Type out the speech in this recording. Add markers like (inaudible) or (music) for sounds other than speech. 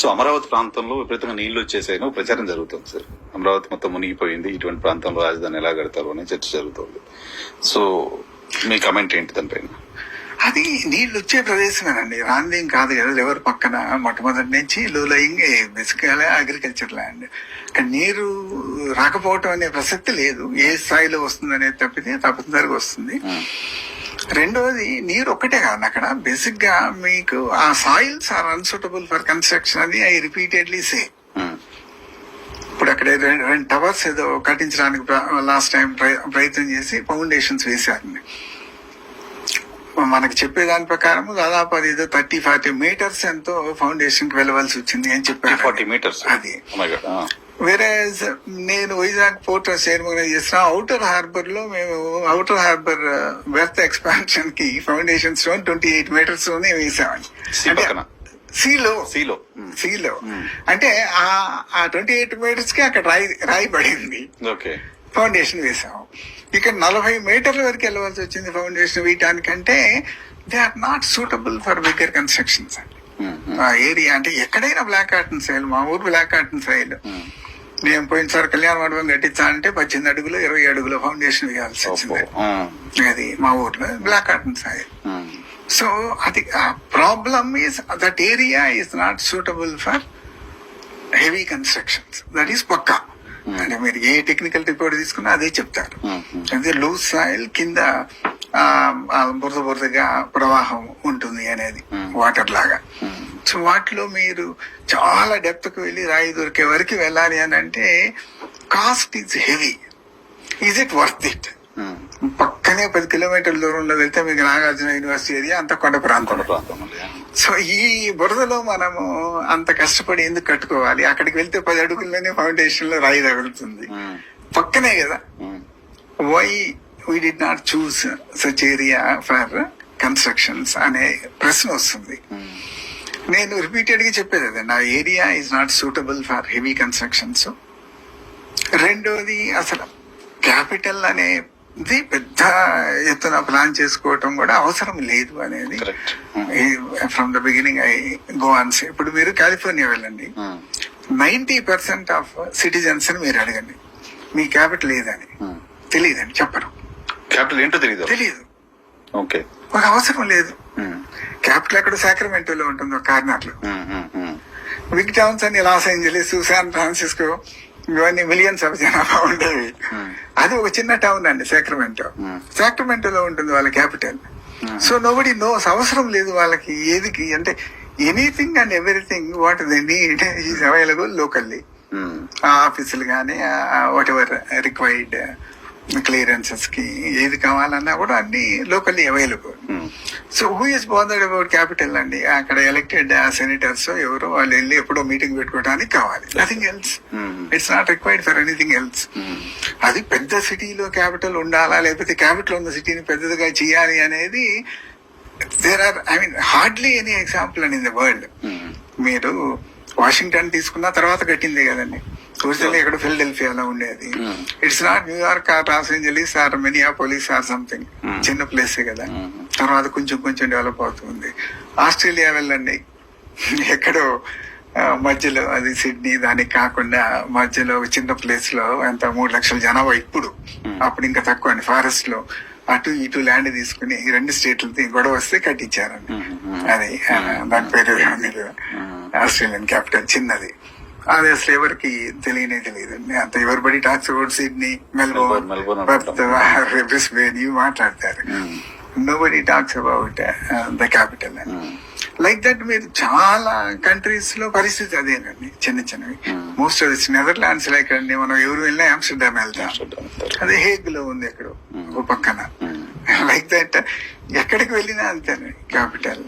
So Amaravati ప్రాంతంలో విపరీతంగా నీళ్ళు వచ్చేసాయని ప్రచారం జరుగుతుంది సార్. అమరావతి మొత్తం మునిగిపోయింది. ఇటువంటి ప్రాంతంలో రాజధాని ఎలా కడతారు అనే చర్చ జరుగుతుంది. సో మీ కమెంట్ ఏంటి దానిపైన అది నీళ్ళు వచ్చే ప్రదేశమేనండి. రాందేం కాదు కదా ఎవరు పక్కన? మొట్టమొదటి నుంచి లో లయింగ్ బేసికల్ అగ్రికల్చర్ ల్యాండ్ కానీ నీరు రాకపోవటం అనే ప్రసక్తి లేదు. ఏ స్థాయిలో వస్తుంది అనేది తప్పితే తప్పనిసరిగా వస్తుంది. రెండోది నీరు ఒక్కటే కాదు అక్కడ. బేసిక్గా మీకు ఆ soils are unsuitable for construction అది ఐ రిపీటెడ్లీ సే ఇప్పుడు అక్కడ రెండు రెండు టవర్స్ ఏదో కట్టించడానికి లాస్ట్ టైం ప్రయత్నం చేసి ఫౌండేషన్స్ వేశారండి మనకి చెప్పే దాని ప్రకారం దాదాపు అది ఏదో థర్టీ ఫార్టీ మీటర్స్ ఎంతో ఫౌండేషన్కి వెళ్ళవలసి వచ్చింది అని చెప్పారు. ఫార్టీ మీటర్స్ అది. Oh. వేరే నేను వైజాగ్ పోర్ట్ చైర్మన్గా చేస్తున్నా. అవుటర్ హార్బర్లో మేము అవుటర్ హార్బర్ బెర్త్ ఎక్స్పాన్షన్కి ఫౌండేషన్ స్టోన్ ట్వంటీ ఎయిట్ మీటర్స్లోనే పక్కన. సీలో. సీలో. సీలో. అంటే ఆ ట్వంటీ ఎయిట్ మీటర్స్కి అక్కడ రాయి రాయి పడింది. ఓకే. ఫౌండేషన్ వేసాము. ఇక్కడ నలభై మీటర్ల వరకు వెళ్ళవలసి వచ్చింది foundation వేయటానికంటే they are not suitable for bigger constructions అండి. ఏరియా అంటే ఎక్కడైనా బ్లాక్ కాటన్ సైల్ మా ఊరు బ్లాక్ కాటన్ సైల్ మేము పోయినసారి కళ్యాణ మండపం కట్టించాలంటే పద్దెనిమిది అడుగులు ఇరవై అడుగుల ఫౌండేషన్ వేయాల్సి వచ్చింది. అది మా ఊర్లో బ్లాక్ కాటన్ ఉమ్, సో అది problem is that area is not suitable for heavy constructions that is పక్కా. అంటే మీరు ఏ టెక్నికల్ రిపోర్ట్ తీసుకున్నా అదే చెప్తారు. ఉమ్, ఉమ్. అదే లూజ్ సాయిల్ కింద బురద బురదగా ప్రవాహం ఉంటుంది అనేది వాటర్ లాగా. సో వాటిలో మీరు చాలా డెప్త్కు వెళ్ళి రాయి దొరికే వరకు వెళ్ళాలి అని అంటే cost is heavy is it worth it. పక్కనే పది కిలోమీటర్ల దూరంలో వెళ్తే మీకు నాగార్జున యూనివర్సిటీ ఏరియా అంత కొండ ప్రాంతం. సో ఈ బురదలో మనము అంత కష్టపడి ఎందుకు కట్టుకోవాలి? అక్కడికి వెళ్తే పది అడుగుల్లోనే ఫౌండేషన్లో రాయి తగులుతుంది. ఉమ్, పక్కనే కదా. Why we do not choose such area for constructions అనే ప్రశ్న వస్తుంది. ఉమ్. నేను రిపీటెడ్గా చెప్పేది అదే నా area is not suitable for heavy constructions రెండోది అసలు క్యాపిటల్ అనేది పెద్ద ఎత్తున ప్లాన్ చేసుకోవటం కూడా అవసరం లేదు అనేది from the beginning I go on ఇప్పుడు మీరు కాలిఫోర్నియా వెళ్ళండి. నైన్టీ పర్సెంట్ ఆఫ్ సిటిజన్స్ మీరు అడగండి. మీ క్యాపిటల్ ఏదని? ఉమ్. తెలియదండి చెప్పరు. క్యాపిటల్ ఏంటో తెలియదు తెలియదు ఓకే ఒక అవసరం లేదు. క్యాపిటల్ అక్కడ సాక్రమెంటోలో ఉంటుంది ఒక corner um, um, um. Big towns అన్ని లాస్ ఏంజలీస్ శాన్ ఫ్రాన్సిస్కో ఇవన్నీ మిలియన్స్ ఆఫ్ జనాభా ఉండేవి. అది ఒక చిన్న టౌన్ అండి సాక్రమెంటో. సాక్రమెంటోలో ఉంటుంది వాళ్ళ క్యాపిటల్ సో నోబడి నోస్ అవసరం లేదు వాళ్ళకి ఏదికి అంటే anything and everything what the need is available locally ఆ ఆఫీసులు కానీ వాట్ ఎవర్ రిక్వైర్డ్ క్లియరెన్సెస్కి ఏది కావాలన్నా కూడా అన్ని locally available. So who is bothered about capital అండి? అక్కడ ఎలక్టెడ్ సెనేటర్స్ ఎవరో వాళ్ళు వెళ్ళి ఎప్పుడో మీటింగ్ పెట్టుకోవడానికి కావాలి. Nothing else. It's not required for anything else అది పెద్ద సిటీలో క్యాపిటల్ ఉండాలా? లేకపోతే క్యాపిటల్ ఉన్న సిటీని పెద్దదిగా చేయాలి అనేది there are I mean hardly any example and in the world. మీరు వాషింగ్టన్ తీసుకున్న తర్వాత కట్టిందే కదండి. ఒరిజినల్ ఇక్కడ ఫిలడెల్ఫియాలో ఉండేది. Hmm. It's not New York or Los Angeles or Minneapolis or something Hmm. చిన్న ప్లేసే కదా. Hmm. తర్వాత కొంచెం కొంచెం డెవలప్ అవుతుంది. ఆస్ట్రేలియా వెళ్ళండి. (laughs) ఎక్కడో మధ్యలో అది సిడ్నీ దానికి కాకుండా మధ్యలో ఒక చిన్న ప్లేస్లో ఎంత మూడు లక్షల జనాభా ఇప్పుడు. అప్పుడు ఇంకా తక్కువ అండి. ఫారెస్ట్లో అటు ఇటు ల్యాండ్ తీసుకుని రెండు స్టేట్లతో గొడవ వస్తే కట్టించారండి. అది ఆ, దాని పేరు ఆస్ట్రేలియన్ క్యాపిటల్ చిన్నది. అది అసలు ఎవరికి తెలియనే తెలియదండి అంత everybody talks about Sydney Melbourne Brisbane ఇవి మాట్లాడతారు. Nobody talks about the capital like that మీరు చాలా కంట్రీస్లో పరిస్థితి అదేనండి చిన్న చిన్నవి. Most of this Netherlands like అండి మనం ఎవరు వెళ్ళినా ఆమ్స్టర్డామ్ వెళ్తాం. అదే హేగ్లో ఉంది ఎక్కడో ఓ పక్కన. లైక్ దట్ (laughs) ఎక్కడికి వెళ్ళినా అంతేనే క్యాపిటల్